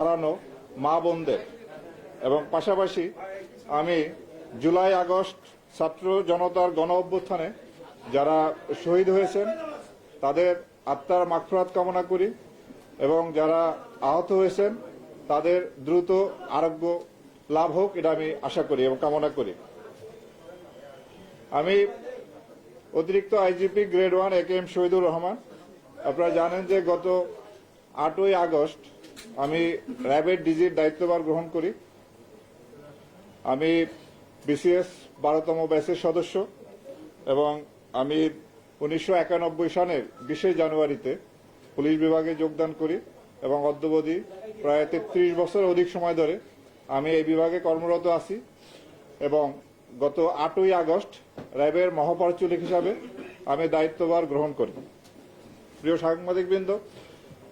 হারানো মা বোনদের। এবং পাশাপাশি আমি জুলাই, আগস্ট ছাত্র জনতার গণ অভ্যুত্থানে যারা শহীদ হয়েছেন, তাদের আত্মার মাগফিরাত কামনা করি এবং যারা আহত হয়েছেন, তাদের দ্রুত আরোগ্য লাভ হোক এটা আমি আশা করি এবং কামনা করি। আমি অতিরিক্ত IGP grade one A K M Shahidur Rahman, আপনারা জানেন যে গত আটই আগস্ট আমি র্যাবের ডিজির দায়িত্বভার গ্রহণ করি। আমি বিসিএস বারোতম ব্যাচের সদস্য এবং আমি উনিশশো সনের বিশে জানুয়ারিতে পুলিশ বিভাগে যোগদান করি এবং অদ্যবধি প্রায় তেত্রিশ বছর অধিক সময় ধরে আমি এই বিভাগে কর্মরত আছি এবং গত আটই আগস্ট র্যাবের মহাপরিচালক হিসাবে আমি দায়িত্বভার গ্রহণ করি। প্রিয় সাংবাদিকবৃন্দ,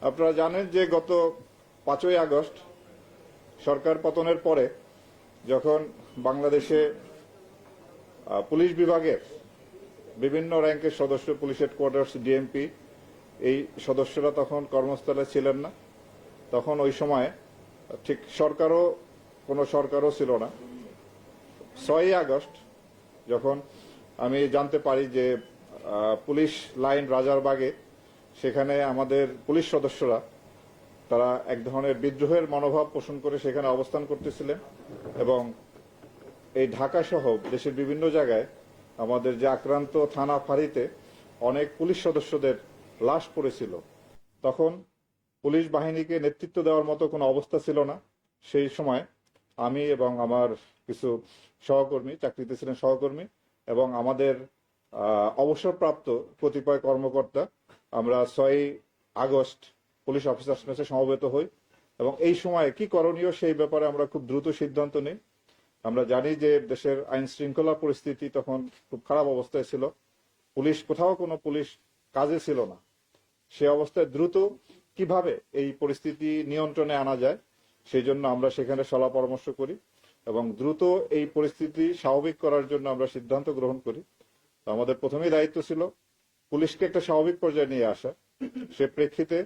আপনারা জানেন যে গত পাঁচই আগস্ট সরকার পতনের পরে যখন বাংলাদেশে পুলিশ বিভাগের বিভিন্ন র্যাঙ্কের সদস্য, পুলিশ হেডকোয়ার্টার্স ডিএমপি এই সদস্যরা তখন কর্মস্থলে ছিলেন না। তখন ওই সময় ঠিক সরকারও, কোনো সরকারও ছিল না। ছয়ই আগস্ট যখন আমি জানতে পারি যে পুলিশ লাইন রাজারবাগে সেখানে আমাদের পুলিশ সদস্যরা তারা এক ধরনের বিদ্রোহের মনোভাব পোষণ করে সেখানে অবস্থান করতেছিলেন এবং এই ঢাকা সহ দেশের বিভিন্ন জায়গায় আমাদের যে আক্রান্ত থানা ফাঁড়িতে অনেক পুলিশ সদস্যদের লাশ পড়েছিল। তখন পুলিশ বাহিনীকে নেতৃত্ব দেওয়ার মতো কোনো অবস্থা ছিল না। সেই সময় আমি এবং আমার কিছু সহকর্মী, চাকরিতে ছিলেন সহকর্মী এবং আমাদের অবসরপ্রাপ্ত কতিপয় কর্মকর্তা, আমরা ছয় আগস্ট পুলিশ অফিসার্স মেসে সমবেত হই এবং এই সময়ে কি করণীয় সেই ব্যাপারে আমরা খুব দ্রুত সিদ্ধান্ত নিই। আমরা জানি যে দেশের আইন শৃঙ্খলা পরিস্থিতি তখন খুব খারাপ অবস্থায় ছিল। পুলিশ কোথাও কোনো পুলিশ কাজে ছিল না। সে অবস্থায় দ্রুত কীভাবে এই পরিস্থিতি নিয়ন্ত্রণে আনা যায়, সেই জন্য আমরা সেখানে সলা পরামর্শ করি এবং দ্রুত এই পরিস্থিতি স্বাভাবিক করার জন্য আমরা সিদ্ধান্ত গ্রহণ করি। আমাদের প্রথমেই দায়িত্ব ছিল পুলিশকে একটা স্বাভাবিক পর্যায়ে নিয়ে আসা। সে প্রেক্ষিতে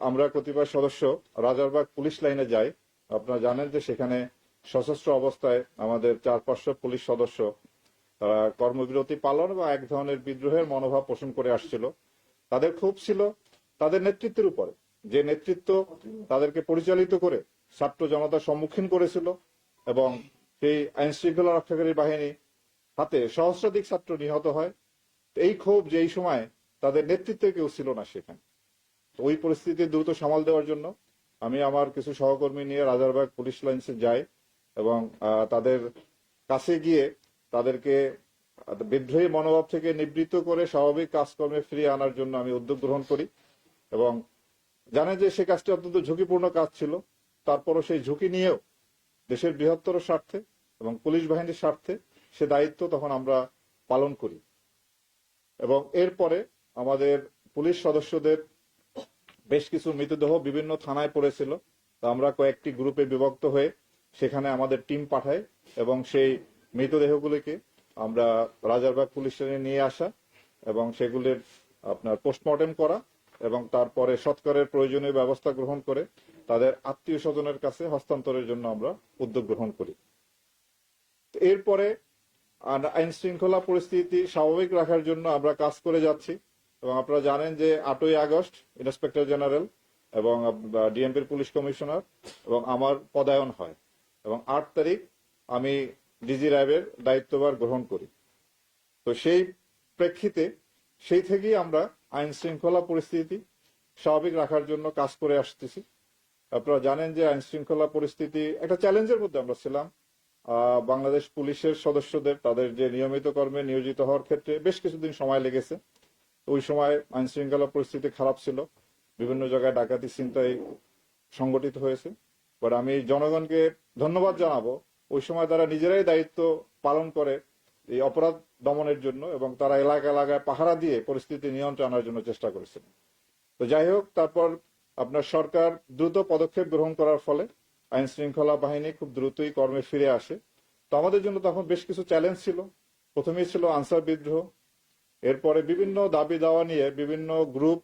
আমরা কতিপয় সদস্য রাজারবাগ পুলিশ লাইনে যাই। আপনারা জানেন যে সেখানে সশস্ত্র অবস্থায় আমাদের চার, পাঁচশো পুলিশ সদস্য, তারা কর্মবিরতি পালন বা এক ধরনের বিদ্রোহের মনোভাব পোষণ করে আসছিল। তাদের ক্ষোভ ছিল তাদের নেতৃত্বের উপরে। যে নেতৃত্ব তাদেরকে পরিচালিত করে ছাত্র জনতার সম্মুখীন করেছিল এবং সেই আইন শৃঙ্খলা রক্ষাকারী বাহিনী হাতে সহস্রাধিক ছাত্র নিহত হয়। এই ক্ষোভ যে এই সময় তাদের নেতৃত্বে কেউ ছিল না সেখানে। ওই পরিস্থিতি দ্রুত সামাল দেওয়ার জন্য আমি আমার কিছু সহকর্মী নিয়ে রাজারবাগ পুলিশ লাইন্সে যাই এবং তাদের কাছে গিয়ে তাদেরকে বিদ্রোহী মনোভাব থেকে নিবৃত্ত করে স্বাভাবিক কাজকর্মে ফিরিয়ে আনার জন্য আমি উদ্যোগ গ্রহণ করি এবং জানেন যে সে কাজটি অত্যন্ত ঝুঁকিপূর্ণ কাজ ছিল। তারপরও সেই ঝুঁকি নিয়েও দেশের বৃহত্তর স্বার্থে এবং পুলিশ বাহিনীর স্বার্থে সে দায়িত্ব তখন আমরা পালন করি। এবং এরপরে আমাদের পুলিশ সদস্যদের বেশ কিছু মৃতদেহ বিভিন্ন থানায় পড়েছিল। তো আমরা কয়েকটি গ্রুপে বিভক্ত হয়ে সেখানে আমাদের টিম পাঠাই এবং সেই মৃতদেহগুলিকে আমরা রাজারবাগ পুলিশ স্টেশনে নিয়ে আসা এবং সেগুলির আপনার পোস্টমর্টেম করা এবং তারপরে সৎকারের প্রয়োজনীয় ব্যবস্থা গ্রহণ করে তাদের আত্মীয় স্বজনের কাছে হস্তান্তরের জন্য আমরা উদ্যোগ গ্রহণ করি। এরপরে আইন শৃঙ্খলা পরিস্থিতি স্বাভাবিক রাখার জন্য আমরা কাজ করে যাচ্ছি। এবং আপনারা জানেন যে আটই আগস্ট ইন্সপেক্টর জেনারেল এবং ডিএমপির পুলিশ কমিশনার এবং আমার পদায়ন হয়। এবং আট তারিখ আমি ডিজি র্যাবের দায়িত্বভার গ্রহণ করি। তো সেই প্রেক্ষিতে সেই থেকেই আমরা আইন শৃঙ্খলা পরিস্থিতি স্বাভাবিক রাখার জন্য কাজ করে আসতেছি। আপনারা জানেন যে আইন শৃঙ্খলা পরিস্থিতি একটা চ্যালেঞ্জের মধ্যে আমরা ছিলাম। বাংলাদেশ পুলিশের সদস্যদের, তাদের যে নিয়মিত কর্মে নিয়োজিত হওয়ার ক্ষেত্রে বেশ কিছুদিন সময় লেগেছে। ওই সময় আইন শৃঙ্খলা পরিস্থিতি খারাপ ছিল। বিভিন্ন জায়গায় ডাকাতি চিন্তায় সংগঠিত হয়েছে। বাট আমি জনগণকে ধন্যবাদ জানাব। ওই সময় তারা নিজেরাই দায়িত্ব পালন করে এই অপরাধ দমনের জন্য এবং তারা এলাকা এলাকায় পাহারা দিয়ে পরিস্থিতি নিয়ন্ত্রণ আনার জন্য চেষ্টা করেছেন। তো যাই হোক, তারপর আপনার সরকার দ্রুত পদক্ষেপ গ্রহণ করার ফলে আইন শৃঙ্খলা বাহিনী খুব দ্রুতই কর্মে ফিরে আসে। তো আমাদের জন্য তখন বেশ কিছু চ্যালেঞ্জ ছিল। প্রথমেই ছিল আনসার বিদ্রোহ এরপরে বিভিন্ন দাবি দাওয়া নিয়ে বিভিন্ন গ্রুপ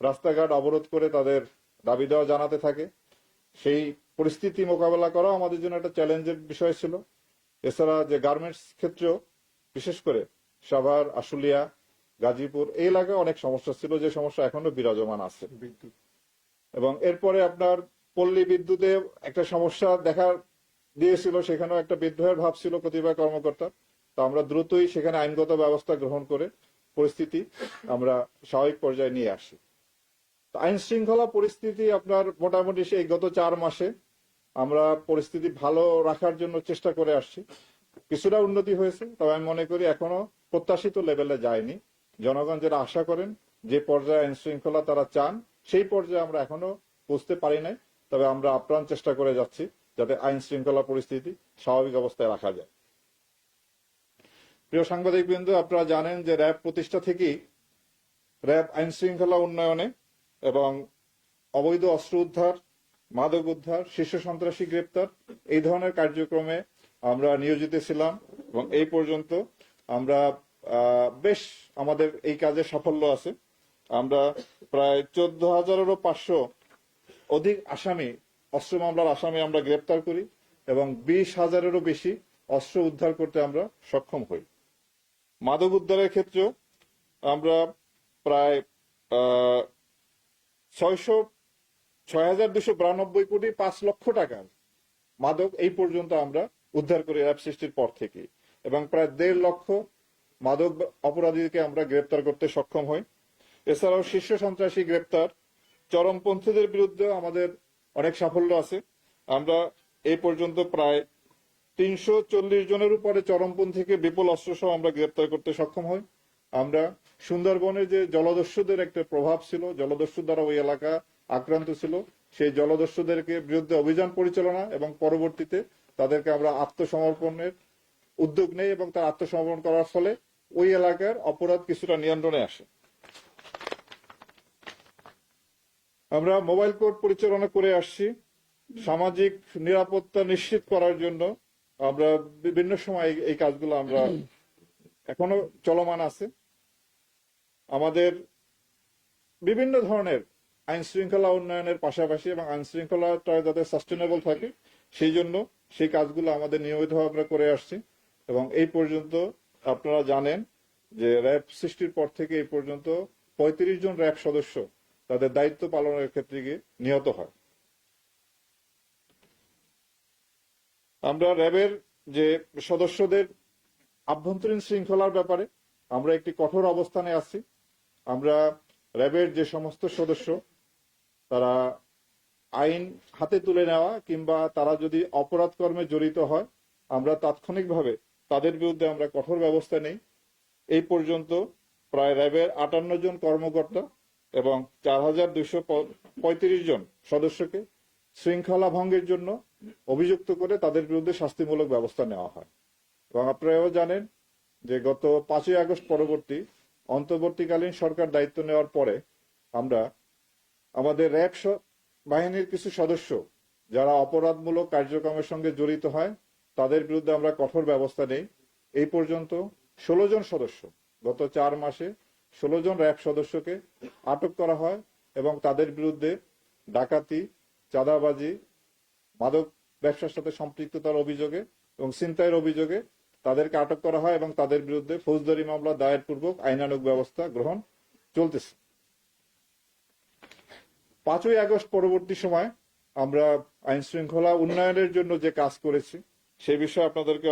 রাস্তাঘাট অবরোধ করে তাদের দাবি দেওয়া জানাতে থাকে। সেই পরিস্থিতি মোকাবেলা করা আমাদের জন্য একটা চ্যালেঞ্জের বিষয় ছিল। এছাড়া যে গার্মেন্টস ক্ষেত্রেও বিশেষ করে সাভার আশুলিয়া গাজীপুর এই এলাকায় অনেক সমস্যা ছিল যে সমস্যা এখনও বিরাজমান আছে। বিদ্যুৎ। এবং এরপরে আপনার পল্লী বিদ্যুতে একটা সমস্যা দেখা দিয়েছিল সেখানেও একটা বিদ্রোহের ভাব ছিল প্রতিভা কর্মকর্তা তো আমরা দ্রুতই সেখানে আইনগত ব্যবস্থা গ্রহণ করে পরিস্থিতি আমরা স্বাভাবিক পর্যায়ে নিয়ে আসি। আইন শৃঙ্খলা পরিস্থিতি আপনার মোটামুটি সেই গত চার মাসে আমরা পরিস্থিতি ভালো রাখার জন্য চেষ্টা করে আসছি। কিছুটা উন্নতি হয়েছে, তবে আমি মনে করি এখনও প্রত্যাশিত লেভেলে যায়নি। জনগণ যারা আশা করেন যে পর্যায়ে আইন শৃঙ্খলা তারা চান, সেই পর্যায়ে আমরা এখনও বুঝতে পারি নাই, তবে আমরা আপ্রাণ চেষ্টা করে যাচ্ছি যাতে আইন শৃঙ্খলা পরিস্থিতি স্বাভাবিক অবস্থায় রাখা যায়। প্রিয় সাংবাদিক বিন্দু আপনারা জানেন যে র্যাব প্রতিষ্ঠা থেকেই র্যাব আইন শৃঙ্খলা উন্নয়নে এবং অবৈধ অস্ত্র উদ্ধার, মাদক উদ্ধার, শীর্ষ সন্ত্রাসী গ্রেপ্তার এই ধরনের কার্যক্রমে আমরা নিয়োজিত ছিলাম এবং এই পর্যন্ত আমরা বেশ আমাদের এই কাজে সাফল্য আছে। আমরা প্রায় চোদ্দ হাজারেরও পাঁচশো অধিক আসামি, অস্ত্র মামলার আসামি আমরা গ্রেপ্তার করি এবং বিশ হাজারেরও বেশি অস্ত্র উদ্ধার করতে আমরা সক্ষম হই। মাদক উদ্ধারের ক্ষেত্রেও আমরা প্রায় ছয়শো ছয় হাজার দুশো বিরানব্বই কোটি পাঁচ লক্ষ টাকার মাদক এই পর্যন্ত আমরা উদ্ধার করি অ্যাপ সৃষ্টির পর থেকে এবং প্রায় দেড় লক্ষ মাদক অপরাধীকে আমরা গ্রেপ্তার করতে সক্ষম হই। এছাড়াও শীর্ষ সন্ত্রাসী গ্রেপ্তার চরমপন্থীদের বিরুদ্ধে আমাদের অনেক সাফল্য আছে। আমরা এই পর্যন্ত প্রায় তিনশো চল্লিশ জনের উপরে চরমপন্থীকে বিপুল অস্ত্র সহ আমরা গ্রেপ্তার করতে সক্ষম হই। আমরা সুন্দরবনে যে জলদস্যুদের একটা প্রভাব ছিল, জলদস্যু দ্বারা ওই এলাকা আক্রান্ত ছিল, সেই জলদস্যুদেরকে বিরুদ্ধে অভিযান পরিচালনা এবং পরবর্তীতে তাদেরকে আমরা আত্মসমর্পণের উদ্যোগ নেই এবং তার আত্মসমর্পণ করার ফলে ওই এলাকার অপরাধ কিছুটা নিয়ন্ত্রণে আসে। আমরা মোবাইল কোর্ট পরিচালনা করে আসছি। সামাজিক নিরাপত্তা নিশ্চিত করার জন্য আমরা বিভিন্ন সময় এই- কাজগুলো আমরা এখনও চলমান আছে। আমাদের বিভিন্ন ধরনের আইন শৃঙ্খলা উন্নয়নের পাশাপাশি এবং আইন শৃঙ্খলাটা যাতে সাস্টেনেবল থাকে সেই জন্য সেই কাজগুলো আমাদের নিয়মিতভাবে আমরা করে আসছি। এবং এই পর্যন্ত আপনারা জানেন যে র্যাব সৃষ্টির পর থেকে এই পর্যন্ত পঁয়ত্রিশ জন র্যাব সদস্য তাদের দায়িত্ব পালনের ক্ষেত্রে গিয়ে নিহত হয়। আমরা র্যাবের যে সদস্যদের আভ্যন্তরীণ শৃঙ্খলার ব্যাপারে আমরা একটি কঠোর অবস্থানে আছি। আমরা র্যাবের যে সমস্ত সদস্য, তারা আইন হাতে তুলে নেওয়া কিংবা তারা যদি অপরাধ কর্মে জড়িত হয়, আমরা তাৎক্ষণিকভাবে তাদের বিরুদ্ধে আমরা কঠোর ব্যবস্থা নেই। এই পর্যন্ত প্রায় র্যাবের আটান্ন জন কর্মকর্তা এবং চার হাজার দুইশো পঁয়ত্রিশ জন সদস্যকে শৃঙ্খলা ভঙ্গের জন্য অভিযুক্ত করে তাদের বিরুদ্ধে শাস্তিমূলক ব্যবস্থা নেওয়া হয়। এবং আপনারাও জানেন যে গত পাঁচই আগস্ট পরবর্তী অন্তর্বর্তীকালীন সরকার দায়িত্ব নেওয়ার পরে আমরা আমাদের র্যাব বাহিনীর কিছু সদস্য যারা অপরাধমূলক কার্যক্রমের সঙ্গে জড়িত হয়, তাদের বিরুদ্ধে আমরা কঠোর ব্যবস্থা নেই। এই পর্যন্ত ষোলো জন সদস্য, গত চার মাসে ষোলো জন র্যাব সদস্যকে আটক করা হয় এবং তাদের বিরুদ্ধে ডাকাতি, চাঁদাবাজি, মাদক ব্যবসার সাথে সম্পৃক্ততার অভিযোগে এবং ছিনতাইয়ের অভিযোগে তাদেরকে আটক করা হয় এবং তাদের বিরুদ্ধে ফৌজদারি মামলা দায়ের পূর্বক আইনানুগ ব্যবস্থা গ্রহণ চলতেছে। পাঁচই আগস্ট পরবর্তী সময় আমরা আইন শৃঙ্খলা উন্নয়নের জন্য যে কাজ করেছি, সে বিষয়ে আপনাদেরকে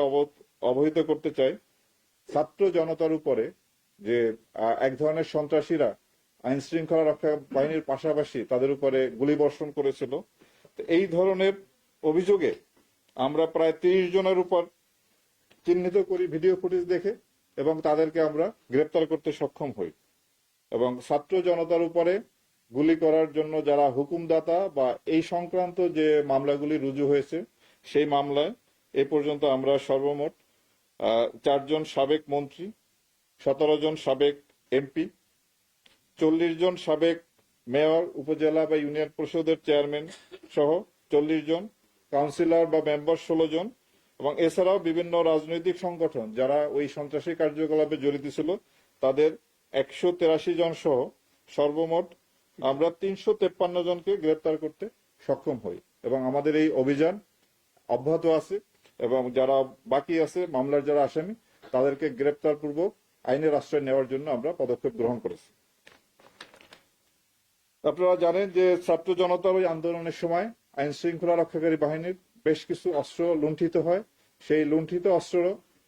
অবহিত করতে চাই। ছাত্র জনতার উপরে যে এক ধরনের সন্ত্রাসীরা আইন শৃঙ্খলা রক্ষা বাহিনীর পাশাপাশি তাদের উপরে গুলিবর্ষণ করেছিল, তো এই ধরনের অভিযোগে আমরা প্রায় তিরিশ জনের উপর চিহ্নিত করি ভিডিও ফুটেজ দেখে এবং তাদেরকে আমরা গ্রেপ্তার করতে সক্ষম হই এবং ছাত্র জনতার উপরে গুলি করার জন্য যারা হুকুমদাতা বা এই সংক্রান্ত যে মামলাগুলি রুজু হয়েছে, সেই মামলায় এ পর্যন্ত আমরা সর্বমোট চারজন সাবেক মন্ত্রী, সতেরো জন সাবেক এমপি, চল্লিশ জন সাবেক মেয়র, উপজেলা বা ইউনিয়ন পরিষদের চেয়ারম্যান সহ চল্লিশ জন কাউন্সিলর বা মেম্বার ষোলো জন, এবং এছাড়াও বিভিন্ন রাজনৈতিক সংগঠন যারা ওই সন্ত্রাসী কার্যকলাপে জড়িত ছিল, তাদের একশো তেরাশি জন সহ সর্বমোট আমরা তিনশো তেপ্পান্ন জনকে গ্রেপ্তার করতে সক্ষম হই। এবং আমাদের এই অভিযান অব্যাহত আছে, এবং যারা বাকি আছে, মামলার যারা আসামি, তাদেরকে গ্রেপ্তার পূর্বক আইনের আশ্রয় নেওয়ার জন্য আমরা পদক্ষেপ গ্রহণ করেছি। আপনারা জানেন যে ছাত্র জনতার ওই আন্দোলনের সময় আইন শৃঙ্খলা রক্ষাকারী বাহিনীর বেশ কিছু অস্ত্র লুণ্ঠিত হয়। সেই লুণ্ঠিত অস্ত্র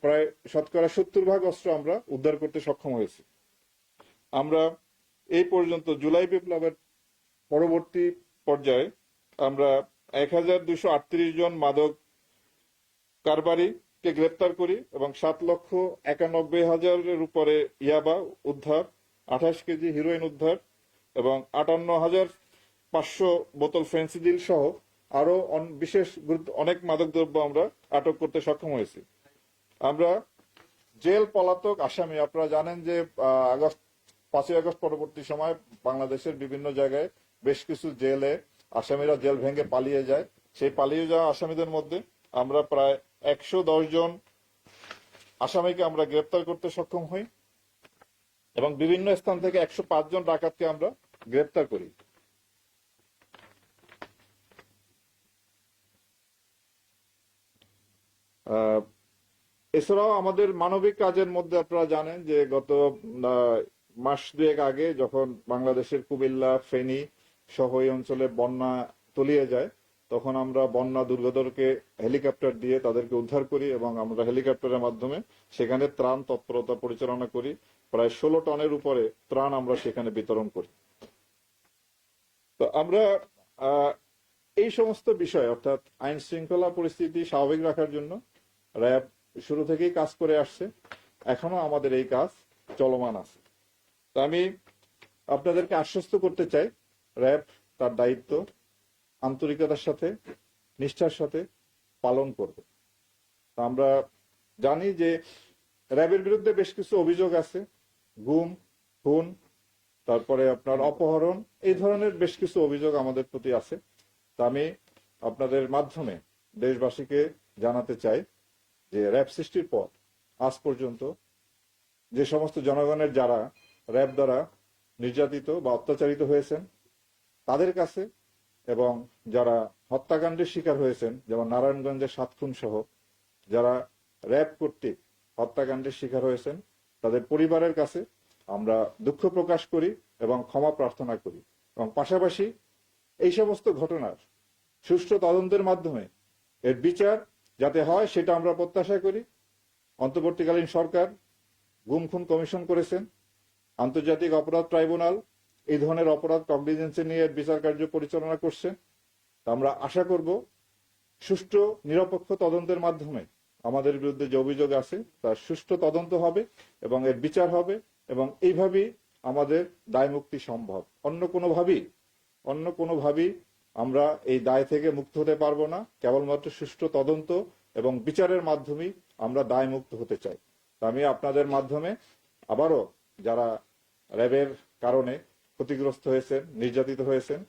প্রায় শতকরা সত্তর ভাগ অস্ত্র আমরা উদ্ধার করতে সক্ষম হয়েছি। আমরা এই পর্যন্ত জুলাই বিপ্লবের পরবর্তী পর্যায়ে আমরা এক হাজার দুশো আটত্রিশ জন মাদক কারবারিকে গ্রেপ্তার করি এবং সাত লক্ষ একানব্বই হাজারের উপরে ইয়াবা উদ্ধার, আঠাশ কেজি হিরোইন উদ্ধার এবং আটান্ন হাজার পাঁচশো বোতল ফেন্সিডিল সহ আরও বিশেষ গুরুত্ব অনেক মাদকদ্রব্য আমরা আটক করতে সক্ষম হয়েছি। আমরা জেল পলাতক আসামি, আপনারা জানেন যে আগস্ট পাঁচই আগস্ট পরবর্তী সময় বাংলাদেশের বিভিন্ন জায়গায় বেশ কিছু জেলে আসামিরা জেল ভেঙে পালিয়ে যায়। সেই পালিয়ে যাওয়া আসামিদের মধ্যে আমরা প্রায় একশো দশ জন আসামিকে আমরা গ্রেপ্তার করতে সক্ষম হই এবং বিভিন্ন স্থান থেকে একশো পাঁচ জন ডাকাতকে আমরা গ্রেপ্তার করি। এছাড়াও আমাদের মানবিক কাজের মধ্যে আপনারা জানেন যে গত মাস দুয়েক আগে যখন বাংলাদেশের কুমিল্লা, ফেনী সহ এই অঞ্চলে বন্যা তলিয়ে যায়, তখন আমরা বন্যা দুর্গতকে হেলিকপ্টার দিয়ে তাদেরকে উদ্ধার করি এবং আমরা হেলিকপ্টারের মাধ্যমে সেখানে ত্রাণ তৎপরতা পরিচালনা করি। প্রায় ষোলো টনের উপরে ত্রাণ আমরা সেখানে বিতরণ করি। তো আমরা এই সমস্ত বিষয়, অর্থাৎ আইন শৃঙ্খলা পরিস্থিতি স্বাভাবিক রাখার জন্য র্যাব শুরু থেকেই কাজ করে আসছে। এখনও আমাদের এই কাজ চলমান আছে। তো আমি আপনাদেরকে আশ্বস্ত করতে চাই, র্যাব তার দায়িত্ব, আন্তরিকতার সাথে, নিষ্ঠার সাথে পালন করবে। তো আমরা জানি যে র্যাবের বিরুদ্ধে বেশ কিছু অভিযোগ আছে, গুম, খুন, তারপরে আপনার অপহরণ, এই ধরনের বেশ কিছু অভিযোগ আমাদের প্রতি আছে। তা আমি আপনাদের মাধ্যমে দেশবাসীকে জানাতে চাই। যে র্যাব সৃষ্টির পর আজ পর্যন্ত যে সমস্ত জনগণের যারা র্যাব দ্বারা নির্যাতিত বা অত্যাচারিত হয়েছেন, তাদের কাছে এবং যারা হত্যাকাণ্ডের শিকার হয়েছেন, যেমন নারায়ণগঞ্জের সাত খুন সহ, যারা র্যাব কর্তৃক হত্যাকাণ্ডের শিকার হয়েছেন, তাদের পরিবারের কাছে আমরা দুঃখ প্রকাশ করি এবং ক্ষমা প্রার্থনা করি। এবং পাশাপাশি এই সমস্ত ঘটনার সুষ্ঠু তদন্তের মাধ্যমে এর বিচার যাতে হয় সেটা আমরা প্রত্যাশা করি। অন্তর্বর্তীকালীন সরকার গুম খুন কমিশন করেছেন। আন্তর্জাতিক অপরাধ ট্রাইব্যুনাল এই ধরনের অপরাধ কগনিজেন্সে নিয়ে বিচার কার্য পরিচালনা করছে। তা আমরা আশা করব সুষ্ঠু, নিরপেক্ষ তদন্তের মাধ্যমে আমাদের বিরুদ্ধে যে অভিযোগ আছে তার সুষ্ঠু তদন্ত হবে এবং এর বিচার হবে এবং এইভাবেই আমাদের দায় মুক্তি সম্ভব। অন্য কোনোভাবেই অন্য কোনোভাবেই আমরা এই দায় থেকে মুক্ত হতে পারব না। কেবলমাত্র সুষ্ঠু তদন্ত এবং বিচারের মাধ্যমেই আমরা দায় মুক্ত হতে চাই। আমি আপনাদের মাধ্যমে আবারও যারা র্যাবের কারণে ক্ষতিগ্রস্ত হয়েছেন, নির্যাতিত হয়েছেন,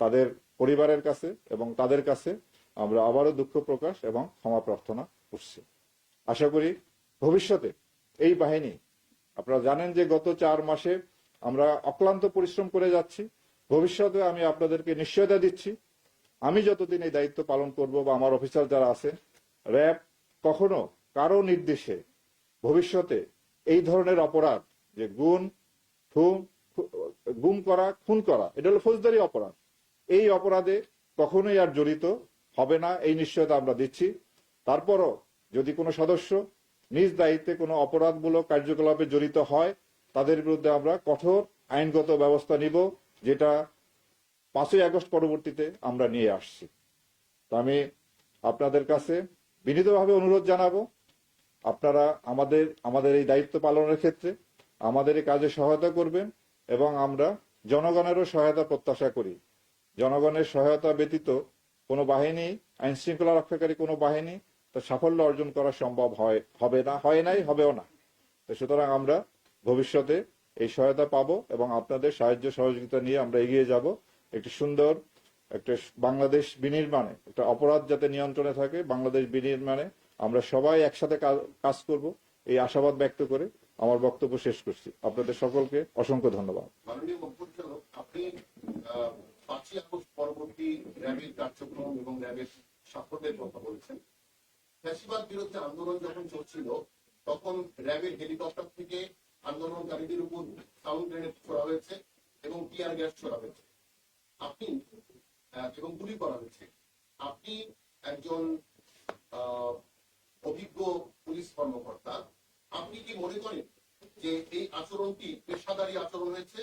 তাদের পরিবারের কাছে এবং তাদের কাছে আমরা আবারও দুঃখ প্রকাশ এবং ক্ষমা প্রার্থনা করছি। আশা করি ভবিষ্যতে এই বাহিনী, আপনারা জানেন যে গত চার মাসে আমরা অক্লান্ত পরিশ্রম করে যাচ্ছি। ভবিষ্যতে আমি আপনাদেরকে নিশ্চয়তা দিচ্ছি। আমি যতদিন এই দায়িত্ব পালন করব বা আমার অফিসার যারা আছে, র্যাব কখনো কারও নির্দেশে ভবিষ্যতে এই ধরনের অপরাধ, যে গুণ, খুন গুম করা, খুন করা, এটা হলো ফৌজদারি অপরাধ। এই অপরাধে কখনোই আর জড়িত হবে না, এই নিশ্চয়তা আমরা দিচ্ছি। তারপরও যদি কোনো সদস্য নিজ দায়িত্বে কোনো অপরাধমূলক কার্যকলাপে জড়িত হয়, তাদের বিরুদ্ধে আমরা কঠোর আইনগত ব্যবস্থা নিব। যেটা পাঁচই আগস্ট পরবর্তীতে আমরা নিয়ে আসছি। তো আমি আপনাদের কাছে বিনীতভাবে অনুরোধ জানাব, আপনারা আমাদের আমাদের এই দায়িত্ব পালনের ক্ষেত্রে আমাদের এই কাজে সহায়তা করবেন এবং আমরা জনগণেরও সহায়তা প্রত্যাশা করি। জনগণের সহায়তা ব্যতীত কোনো বাহিনী আইন শৃঙ্খলা রক্ষাকারী কোনো বাহিনী তার সাফল্য অর্জন করা সম্ভব হয়, হবে না, হয় নাই, হবেও না। তো সুতরাং আমরা ভবিষ্যতে এই সহায়তা পাবো এবং আপনাদের সাহায্য সহযোগিতা নিয়ে আমরা এগিয়ে যাব। একটি সুন্দর একটা বাংলাদেশ বিনির্মাণে, একটা অপরাধ যাতে নিয়ন্ত্রণে থাকে বাংলাদেশ বিনির্মাণে, আমরা সবাই একসাথে কাজ- করব। এই আশাবাদ ব্যক্ত করে আমার বক্তব্য শেষ করছি। আপনাদের সকলকে অসংখ্য ধন্যবাদ। কার্যক্রম এবং র্যাবের সাফল্যের কথা বলেছেন। ফ্যাসিবাদ বিরুদ্ধে আন্দোলন যখন চলছিল, তখন র্যাবের হেলিকপ্টার থেকে আন্দোলনকারীদের উপর সাউন্ড গ্রেনেড হয়েছে এবং টিয়ার গ্যাস ছোড়া হয়েছে। আপনি এবং গুলি করা হয়েছে। আপনি একজন অভিজ্ঞ পুলিশ কর্মকর্তা, আপনি কি মনে করেন যে এই আচরণটি পেশাদারী আচরণ হয়েছে?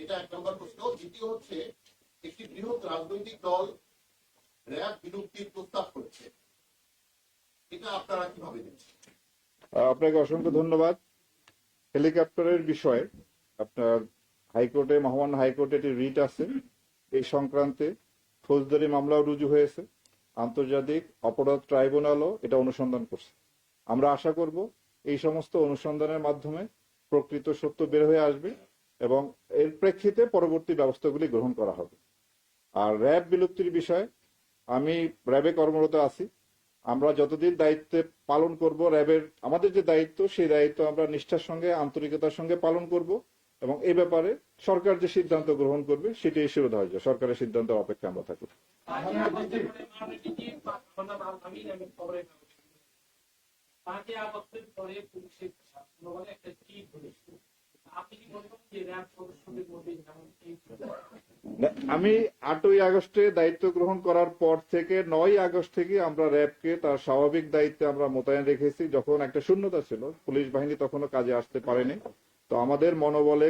এটা এক নম্বর প্রশ্ন। দ্বিতীয় হচ্ছে, একটি বৃহৎ রাজনৈতিক দল র্যাব বিলুপ্তির প্রস্তাব করেছে। এটা আপনারা কীভাবে দেখছেন? আপনাকে অসংখ্য ধন্যবাদ। হেলিকপ্টারের বিষয়ে আপনার হাইকোর্টে, মহামান্য হাইকোর্টে একটি রিট আছে। এই সংক্রান্তে ফৌজদারি মামলাও রুজু হয়েছে। আন্তর্জাতিক অপরাধ ট্রাইব্যুনালও এটা অনুসন্ধান করছে। আমরা আশা করব এই সমস্ত অনুসন্ধানের মাধ্যমে প্রকৃত সত্য বের হয়ে আসবে এবং এর প্রেক্ষিতে পরবর্তী ব্যবস্থাগুলি গ্রহণ করা হবে। আর র্যাব বিলুপ্তির বিষয়ে আমি র্যাবে কর্মরত আছি। আমরা যতদিন দায়িত্বে পালন করব, র্যাবের, আমাদের যে দায়িত্ব, সেই দায়িত্ব আমরা নিষ্ঠার সঙ্গে, আন্তরিকতার সঙ্গে পালন করব এবং এ ব্যাপারে সরকার যে সিদ্ধান্ত গ্রহণ করবে, সেটাই শিরোধার্য সরকারের সিদ্ধান্ত অপেক্ষা আমরা থাকব। পরে পুলিশের একটা কি আমি আটই আগস্টে দায়িত্ব গ্রহণ করার পর থেকে নয় আগস্ট থেকে আমরা র্যাবকে তার স্বাভাবিক দায়িত্বে আমরা মোতায়েন রেখেছি। যখন একটা শূন্যতা ছিল, পুলিশ বাহিনী তখনও কাজে আসতে পারেনি। তো আমাদের মনোবলে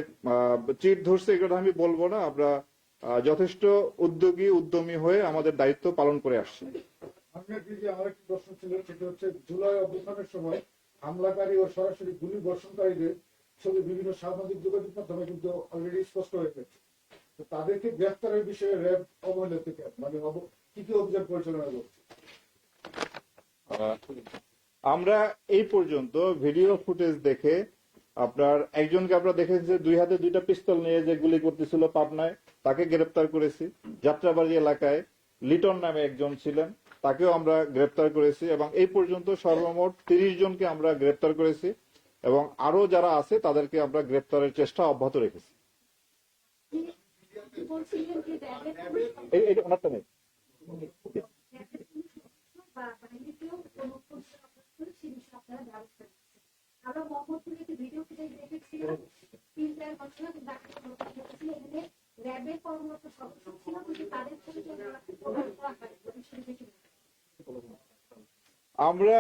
চিট ধরছে এগুলো, আমি বলব না। আমরা যথেষ্ট উদ্যোগী, উদ্যমী হয়ে আমাদের দায়িত্ব পালন করে আসছি। প্রশ্ন ছিল, সেটা হচ্ছে, জুলাই অভ্যুত্থানের সময় হামলাকারী ও সরাসরি গুলি বর্ষণকারীদের ছবি বিভিন্ন সামাজিক যোগাযোগ মাধ্যমে কিন্তু অলরেডি স্পষ্ট হয়ে গেছে তাদেরকে গ্রেফতারের বিষয়ে র্যাব অবহেলিত মানে কি কি অভিযান পরিচালনা করছে? আমরা এই পর্যন্ত ভিডিও ফুটেজ দেখে আপনার, একজনকে আমরা দেখেছি যে দুই হাতে দুইটা পিস্তল নিয়ে যে গুলি করতেছিল পাবনায়, তাকে গ্রেপ্তার করেছি। যাত্রাবাড়ি এলাকায় লিটন নামে একজন ছিলেন, তাকেও আমরা গ্রেপ্তার করেছি এবং এই পর্যন্ত সর্বমোট তিরিশ জনকে আমরা গ্রেপ্তার করেছি। এবং আরও যারা আছে তাদেরকে আমরা গ্রেপ্তারের চেষ্টা অব্যাহত রেখেছি। আমরা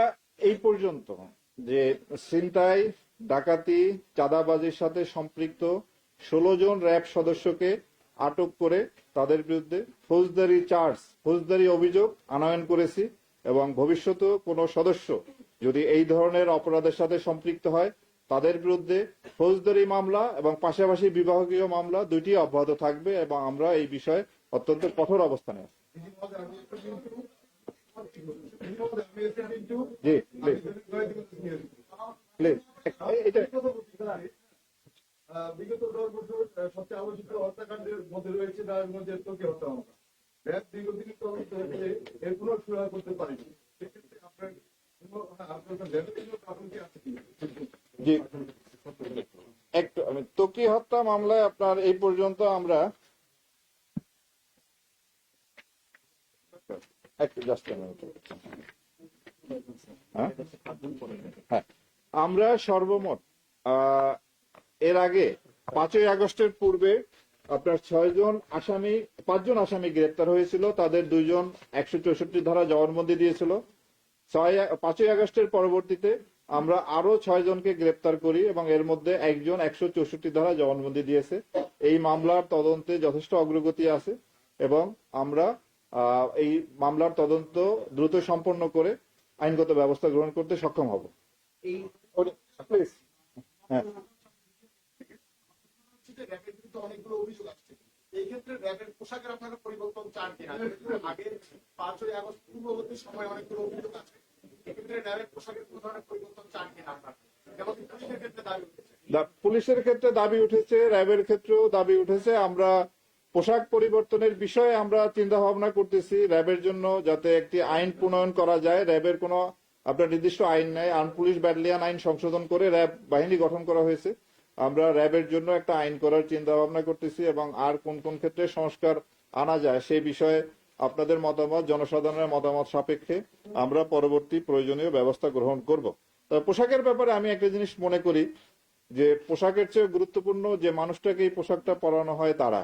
এই পর্যন্ত যে ছিনতাই, ডাকাতি, চাঁদাবাজির সাথে সম্পৃক্ত ষোলো জন র্যাব সদস্যকে আটক করে তাদের বিরুদ্ধে ফৌজদারি চার্জ, ফৌজদারি অভিযোগ আনয়ন করেছি এবং ভবিষ্যতেও কোনো সদস্য যদি এই ধরনের অপরাধের সাথে সম্পৃক্ত হয়, তাদের বিরুদ্ধে ফৌজদারি মামলা এবং পাশাপাশি বিভাগীয় মামলা দুইটি অব্যাহত থাকবে এবং আমরা এই বিষয়ে অত্যন্ত কঠোর অবস্থানে আছি। জি প্লিজ এটা বিগত দশ বছর সবচেয়ে আলোচিত হত্যাকাণ্ডের মধ্যে রয়েছে নারায়ণগঞ্জের তোকে হত্যা মামলা। র্যাব দীর্ঘদিন তদন্ত হয়েছে এর কোনো সুরাহা করতে পারেনি। সেক্ষেত্রে আপনার কোনো- হ্যাঁ, একটু আমি তকি হত্যা মামলায় আপনার এই পর্যন্ত আমরা একটু জাস্ট হ্যাঁ? আমরা সর্বমোট এর আগে পাঁচই আগস্টের পূর্বে আপনার ছয় জন আসামি পাঁচজন আসামি গ্রেপ্তার হয়েছিল। তাদের দুইজন একশো চৌষট্টি ধারা জবানবন্দি দিয়েছিল। ছয়, পাঁচই আগস্টের পরবর্তীতে আমরা আরও ছয় জনকে গ্রেপ্তার করি এবং এর মধ্যে একজন একশো চৌষট্টি ধারা জবানবন্দি দিয়েছে। এই মামলার তদন্তে যথেষ্ট অগ্রগতি আছে এবং আমরা এই মামলার তদন্ত দ্রুত সম্পন্ন করে আইনগত ব্যবস্থা গ্রহণ করতে সক্ষম হব। প্লিজ হ্যাঁ। হচ্ছে যে র্যাবের বিরুদ্ধে অনেকগুলো অভিযোগ আসছে। এই ক্ষেত্রে র্যাবের পোশাকের আপনারা পরিবর্তন চান কিনা আগে। পাঁচই আগস্ট পূর্ববর্তী সময় অনেকগুলো অভিযোগ আছে এক্ষেত্রে র্যাবের পোশাকের কোনো ধরনের পরিবর্তন চান কিনা আপনারা পুলিশের ক্ষেত্রে দাবি উঠেছে র্যাবের ক্ষেত্রেও দাবি উঠেছে। আমরা পোশাক পরিবর্তনের বিষয়ে আমরা চিন্তা ভাবনা করতেছি র্যাবের জন্য যাতে একটি আইন প্রণয়ন করা যায়। র্যাবের কোনো আপনার নির্দিষ্ট আইন নেই। আর্ম পুলিশ ব্যাটালিয়ান আইন সংশোধন করে র্যাব বাহিনী গঠন করা হয়েছে। আমরা র্যাবের জন্য একটা আইন করার চিন্তা ভাবনা করতেছি এবং আর কোন কোন ক্ষেত্রে সংস্কার আনা যায় সেই বিষয়ে আপনাদের মতামত, জনসাধারণের মতামত সাপেক্ষে আমরা পরবর্তী প্রয়োজনীয় ব্যবস্থা গ্রহণ করব। পোশাকের ব্যাপারে আমি একটা জিনিস মনে করি যে পোশাকের চেয়ে গুরুত্বপূর্ণ যে মানুষটাকে এই পোশাকটা পরানো হয় তারা।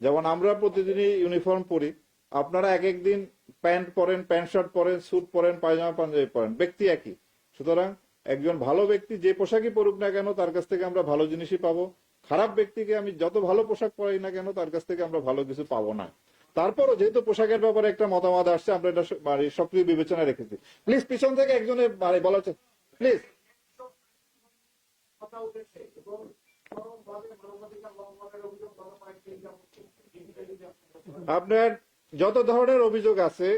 যেমন আমরা প্রতিদিনই ইউনিফর্ম পরি, আপনারা এক একদিন প্যান্ট পরেন, প্যান্ট শার্ট পরেন স্যুট পরেন, পায়জামা, পাঞ্জাবি পরেন, ব্যক্তি একই। সুতরাং একজন ভালো ব্যক্তি যে পোশাকই পরুক না কেন, তার কাছ থেকে আমরা ভালো জিনিসই পাবো। খারাপ ব্যক্তিকে আমি যত ভালো পোশাক পরাই না কেন, তার কাছ থেকে আমরা ভালো কিছু পাবো না। তারপরও যেহেতু পোশাকের ব্যাপারে একটা মতামত আসছে, আমরা এটা মানে সক্রিয় বিবেচনায় রেখেছি। প্লিজ পিছন থেকে একজনের মানে বলা প্লিজ কথা উঠেছে এবং চরমভাবে মানবাধিকার লঙ্ঘনের অভিযোগ গত কয়েকদিন যাবত টিভিতে আপনার যত ধরনের অভিযোগ আছে,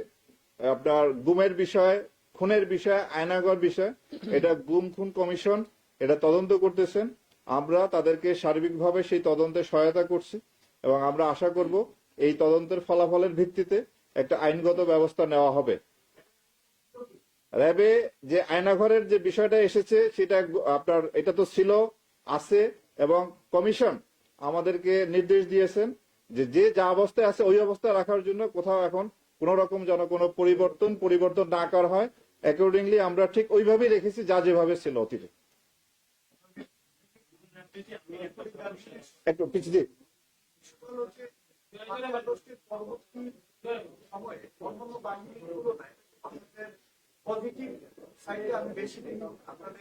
আপনার গুমের বিষয়, খুনের বিষয় আয়নাগর বিষয়, এটা গুম খুন কমিশন, এটা তদন্ত করতেছেন। আমরা তাদেরকে সার্বিকভাবে সেই তদন্তে সহায়তা করছি এবং আমরা আশা করব এই তদন্তের ফলাফলের ভিত্তিতে একটা আইনগত ব্যবস্থা নেওয়া হবে। র্যাবে যে আয়নাঘরের যে বিষয়টা এসেছে, সেটা আপনার, এটা তো ছিল, আছে, এবং কমিশন আমাদেরকে নির্দেশ দিয়েছেন। যে যে যা অবস্থায় আছে ওই অবস্থায় রাখার জন্য কোথাও এখন কোন রকম যেন কোনো পরিবর্তন পরিবর্তন না করা হয়। অ্যাকর্ডিংলি আমরা ঠিক ওইভাবেই রেখেছি যা যেভাবে ছিল অতীতে। একটু পিছিয়ে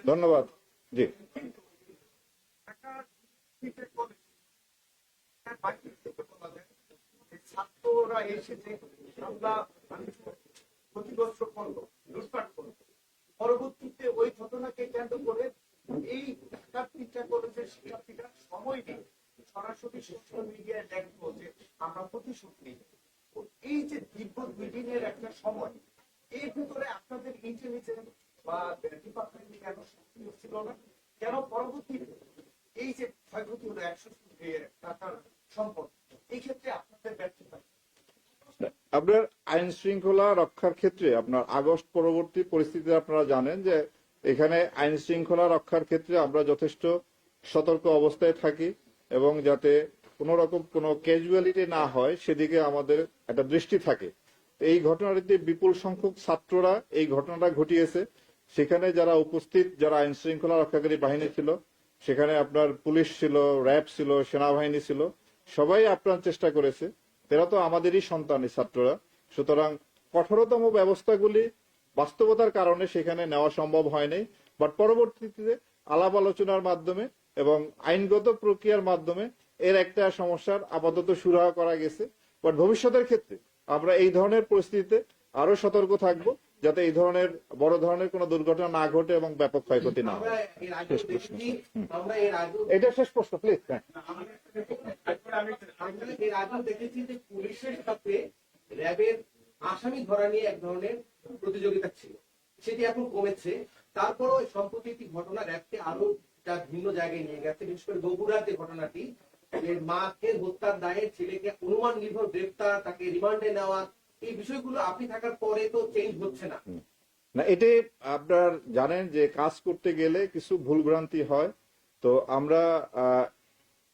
ধন্যবাদ। জি। পরবর্তীতে ওই ঘটনাকে কেন্দ্র করে এই ঢাকা ক্রিকেট কলেজের শিক্ষার্থীরা সময় নিয়ে সরাসরি সোশ্যাল মিডিয়ায় দেখব যে আমরা প্রতিশোধ নিই। এই যে দীর্ঘ দুই দিনের একটা সময়, এর ভিতরে আপনাদের ইন্টেলিজেন্স বা ডিপার্টমেন্ট কেন সক্রিয় ছিল না? কেন পরবর্তীতে এই যে ক্ষয়ক্ষতি হলো একশো টাকার আপনার আইন শৃঙ্খলা রক্ষার ক্ষেত্রে আপনার আগস্ট পরবর্তী পরিস্থিতি আপনারা জানেন যে এখানে আইন শৃঙ্খলা রক্ষার ক্ষেত্রে আমরা যথেষ্ট সতর্ক অবস্থায় থাকি এবং যাতে কোনো রকম কোনো ক্যাজুয়ালিটি না হয়, সেদিকে আমাদের একটা দৃষ্টি থাকে। এই ঘটনাটিতে বিপুল সংখ্যক ছাত্ররা এই ঘটনাটা ঘটিয়েছে। সেখানে যারা উপস্থিত, যারা আইন শৃঙ্খলা রক্ষাকারী বাহিনী ছিল, সেখানে আপনার পুলিশ ছিল, র্যাব ছিল, সেনাবাহিনী ছিল সবাই আপ্রাণ চেষ্টা করেছে। এরা তো আমাদেরই সন্তান এই ছাত্ররা। সুতরাং কঠোরতম ব্যবস্থাগুলি বাস্তবতার কারণে সেখানে নেওয়া সম্ভব হয়নি বাট পরবর্তীতে আলাপ আলোচনার মাধ্যমে এবং আইনগত প্রক্রিয়ার মাধ্যমে এর একটা সমস্যার আপাতত সুরাহা করা গেছে। বাট ভবিষ্যতের ক্ষেত্রে আমরা এই ধরনের পরিস্থিতিতে আরও সতর্ক থাকব। যাতে এই ধরনের বড় ধরনের কোনো দুর্ঘটনা না ঘটে এবং ব্যাপক ক্ষয়ক্ষতি না হয়। এটা শেষ প্রশ্ন প্লিজ হ্যাঁ। এর আগেও দেখেছি যে পুলিশের সাথে র্যাবের আসামি ধরা নিয়ে এক ধরনের প্রতিযোগিতা ছিল। সেটি এখন কমেছে। তারপরও সম্প্রতি একটি ঘটনা র্যাবকে আরও ভিন্ন জায়গায় নিয়ে গেছে বিশেষ করে বগুড়ার যে ঘটনাটি মাকে হত্যার দায়ে ছেলেকে অনুমান নির্ভর গ্রেপ্তার তাকে রিমান্ডে নেওয়া এই বিষয়গুলো আপনি থাকার পরে তো চেঞ্জ হচ্ছে না। না এটি আপনার জানেন যে কাজ করতে গেলে কিছু ভুলভ্রান্তি হয়। তো আমরা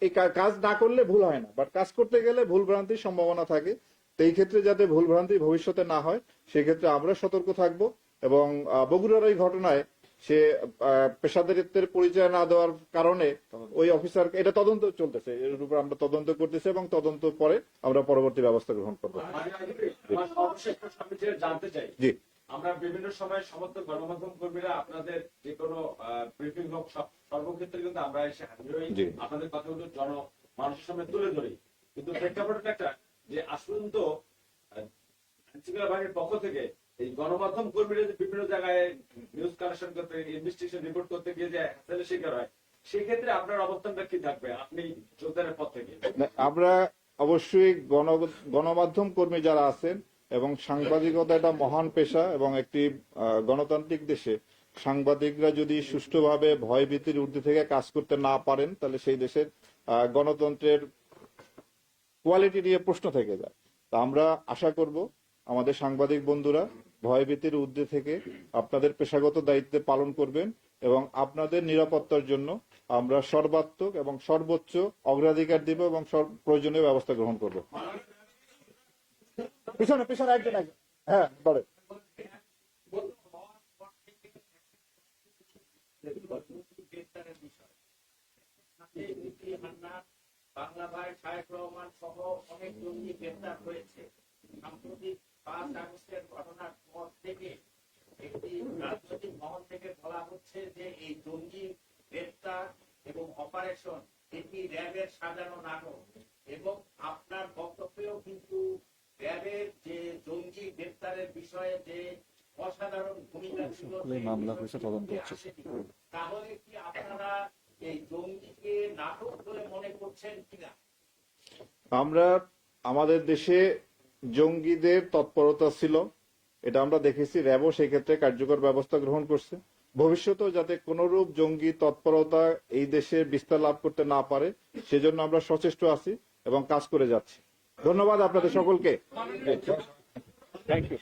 এই কাজ না করলে ভুল হয় না। বাট কাজ করতে গেলে ভুলভ্রান্তির সম্ভাবনা থাকে। তো এই ক্ষেত্রে যাতে ভুলভ্রান্তি ভবিষ্যতে না হয়, সেক্ষেত্রে আমরা সতর্ক থাকব এবং বগুড়ার এই ঘটনায় সে আহ, পেশাদারিত্বের পরিচয় না দেওয়ার কারণে ওই অফিসার এটা তদন্ত চলতেছে এর উপর আমরা তদন্ত করতেছি এবং তদন্ত পরে আমরা পরবর্তী ব্যবস্থা গ্রহণ করব। জানতে চাই। জি। আমরা বিভিন্ন সময় সমস্ত গণমাধ্যম কর্মীরা আপনাদের যে কোনো ব্রিফিং হোক সব- সর্বক্ষেত্রে কিন্তু আমরা এসে হাজির হই। আপনাদের কথাগুলো জন মানুষের সামনে তুলে ধরি। কিন্তু প্রেক্ষাপটটা একটা যে আসুন তো আইনশৃঙ্খলা বাহিনীর পক্ষ থেকে এই গণমাধ্যম কর্মীরা যে বিভিন্ন জায়গায় নিউজ কালেকশন করতে ইনভেস্টিগেশন রিপোর্ট করতে গিয়ে যে শিকার হয়, সেক্ষেত্রে আপনার অবস্থানটা কি থাকবে? আপনি যোগদানের পর থেকে। আমরা অবশ্যই গণ, গণমাধ্যম কর্মী যারা আছেন এবং সাংবাদিকতা একটা মহান পেশা এবং একটি গণতান্ত্রিক দেশে সাংবাদিকরা যদি সুষ্ঠুভাবে ভয় ভীতির ঊর্ধ্বে থেকে কাজ করতে না পারেন, তাহলে সেই দেশের গণতন্ত্রের কোয়ালিটি নিয়ে প্রশ্ন থেকে যায়। তা আমরা আশা করব আমাদের সাংবাদিক বন্ধুরা, ভয়ভীতির ঊর্ধ্বে থেকে আপনাদের পেশাগত দায়িত্বে পালন করবেন এবং আপনাদের নিরাপত্তার জন্য আমরা সর্বাত্মক এবং সর্বোচ্চ অগ্রাধিকার দিব এবং প্রয়োজনীয় ব্যবস্থা গ্রহণ করব। পিছনে পিছনে, একজন হ্যাঁ বলে বাংলা ভাই শাহেক রহমান সহ অনেক জঙ্গি গ্রেপ্তার হয়েছে। সাম্প্রতিক পাঁচ আগস্টের ঘটনার পর থেকে একটি রাজনৈতিক মহল থেকে বলা হচ্ছে যে এই জঙ্গি গ্রেপ্তার এবং অপারেশন এটি র্যাবের সাজানো নাটক। এবং আপনার বক্তব্যেও কিন্তু র্যাবের যে জঙ্গি গ্রেপ্তারের বিষয়ে যে অসাধারণ ভূমিকা ছিল মামলা হয়েছে, তদন্ত হচ্ছে। তাহলে কি আপনারা এই জঙ্গিকে নাটক বলে মনে করছেন কিনা? আমরা আমাদের দেশে জঙ্গিদের তৎপরতা ছিল। এটা আমরা দেখেছি। র্যাবও সেই ক্ষেত্রে কার্যকর ব্যবস্থা গ্রহণ করছে। ভবিষ্যতেও যাতে কোনরূপ জঙ্গি তৎপরতা এই দেশে বিস্তার লাভ করতে না পারে সেজন্য আমরা সচেষ্ট আছি এবং কাজ করে যাচ্ছি। ধন্যবাদ আপনাদের সকলকে। থ্যাংক ইউ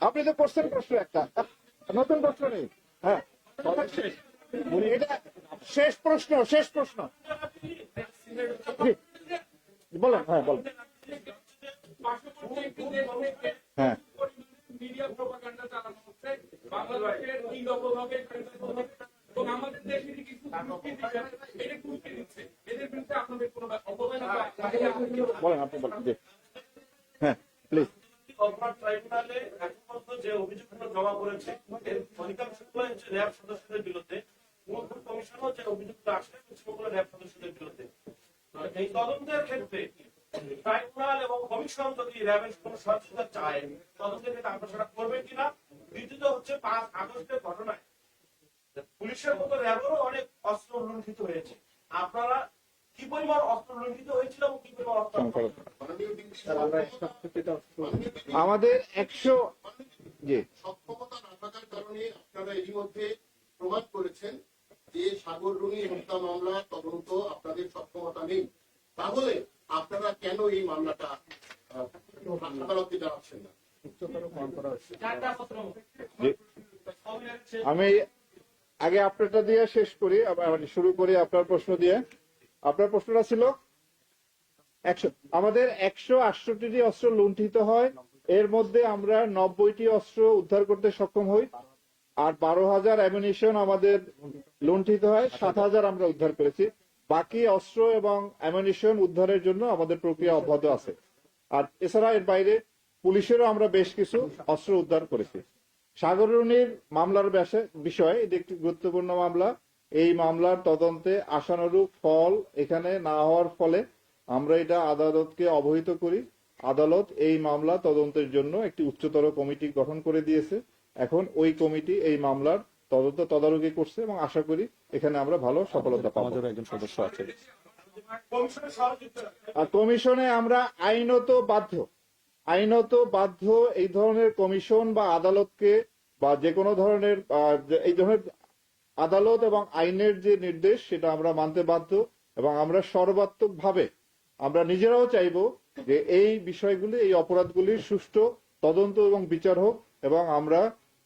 আপনি তো করছেন প্রশ্ন একটা। নতুন প্রশ্ন নেই। হ্যাঁ। শেষ প্রশ্ন শেষ প্রশ্ন। বলেন হ্যাঁ বলেন। হ্যাঁ। মিডিয়া প্রোপাগান্ডা চালানো হচ্ছে বাংলাদেশের এই রকমভাবে এবং আমাদের দেশের কিছু দুষ্কৃতী এটা কুচকে দিচ্ছে এদের বিরুদ্ধে আপনাদের কোনো অবদান বলেন আপনি বলেন জি হ্যাঁ প্লিজ অপরাধ ট্রাইব্যুনালে এখন পর্যন্ত যে অভিযোগগুলো জমা করেছে এর অধিকাংশগুলো হচ্ছে র্যাব সদস্যদের বিরুদ্ধে মুখ্য কমিশনও যে অভিযোগগুলো আসে সেগুলো র্যাব সদস্যদের বিরুদ্ধে তো এই তদন্তের ক্ষেত্রে ট্রাইব্যুনাল এবং কমিশন যদি র্যাবের কোনো সহযোগিতা চায় তদন্তের ক্ষেত্রে আপনারা করবেন কিনা? দ্বিতীয়ত হচ্ছে পাঁচ আগস্টের ঘটনায়। পুলিশের মতো র্যাবেরও অনেক অস্ত্র লুণ্ঠিত হয়েছে। আপনারা কি পরিমাণ অস্ত্র লুণ্ঠিত হয়েছিল এবং কি পরিমাণ অস্ত্র মাননীয় ডিপি সক্ষমতা আমাদের একশো জি। সক্ষমতা না থাকার কারণে আপনারা এরই মধ্যে প্রমাণ করেছেন যে সাগর রুনি হত্যা মামলা তদন্ত আপনাদের সক্ষমতা নেই। তাহলে আপনারা কেন এই মামলাটা আমি আগে আপনারটা দিয়ে শেষ করি আমি শুরু করি আপনার প্রশ্ন দিয়ে। আপনার প্রশ্নটা ছিল? একশো। আমাদের একশো আটষট্টি অস্ত্র লুণ্ঠিত হয়, এর মধ্যে আমরা নব্বইটি অস্ত্র উদ্ধার করতে সক্ষম হই, আর বারো হাজার অ্যামিনিশন আমাদের লুণ্ঠিত হয়, সাত হাজার আমরা উদ্ধার করেছি। বাকি অস্ত্র এবং অ্যামিনিশন উদ্ধারের জন্য আমাদের প্রক্রিয়া অব্যাহত আছে। আর এছাড়া এর বাইরে পুলিশেরও আমরা বেশ কিছু অস্ত্র উদ্ধার করেছি। সাগরণীর মামলার বিষয় এটি একটি গুরুত্বপূর্ণ মামলা। এই মামলার তদন্তে আশানুরূপ ফল এখানে না হওয়ার ফলে আমরা এটা আদালতকে অবহিত করি। আদালত এই মামলা তদন্তের জন্য একটি উচ্চতর কমিটি গঠন করে দিয়েছে। এখন ওই কমিটি এই মামলার তদন্ত তদারকি করছে এবং আশা করি এখানে আমরা ভালো সফলতা পাবো। একজন সদস্য আছে কমিশনে আমরা আইনত বাধ্য আইনত বাধ্য এই ধরনের কমিশন বা আদালতকে বা যে কোনো ধরনের এই ধরনের আদালত এবং আইনের যে নির্দেশ সেটা আমরা মানতে বাধ্য এবং আমরা সর্বাত্মক ভাবে আমরা নিজেরাও চাইব যে এই বিষয়গুলি, এই অপরাধগুলির সুষ্ঠু তদন্ত এবং বিচার হোক এবং আমরা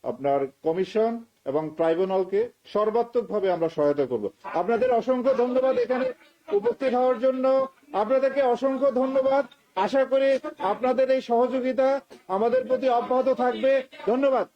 আপনার কমিশন এবং ট্রাইব্যুনালকে সর্বাত্মক ভাবে আমরা সহায়তা করব। আপনাদের অসংখ্য ধন্যবাদ এখানে। উপস্থিত হওয়ার জন্য আপনাদেরকে অসংখ্য ধন্যবাদ। আশা করি আপনাদের এই সহযোগিতা আমাদের প্রতি অব্যাহত থাকবে। ধন্যবাদ।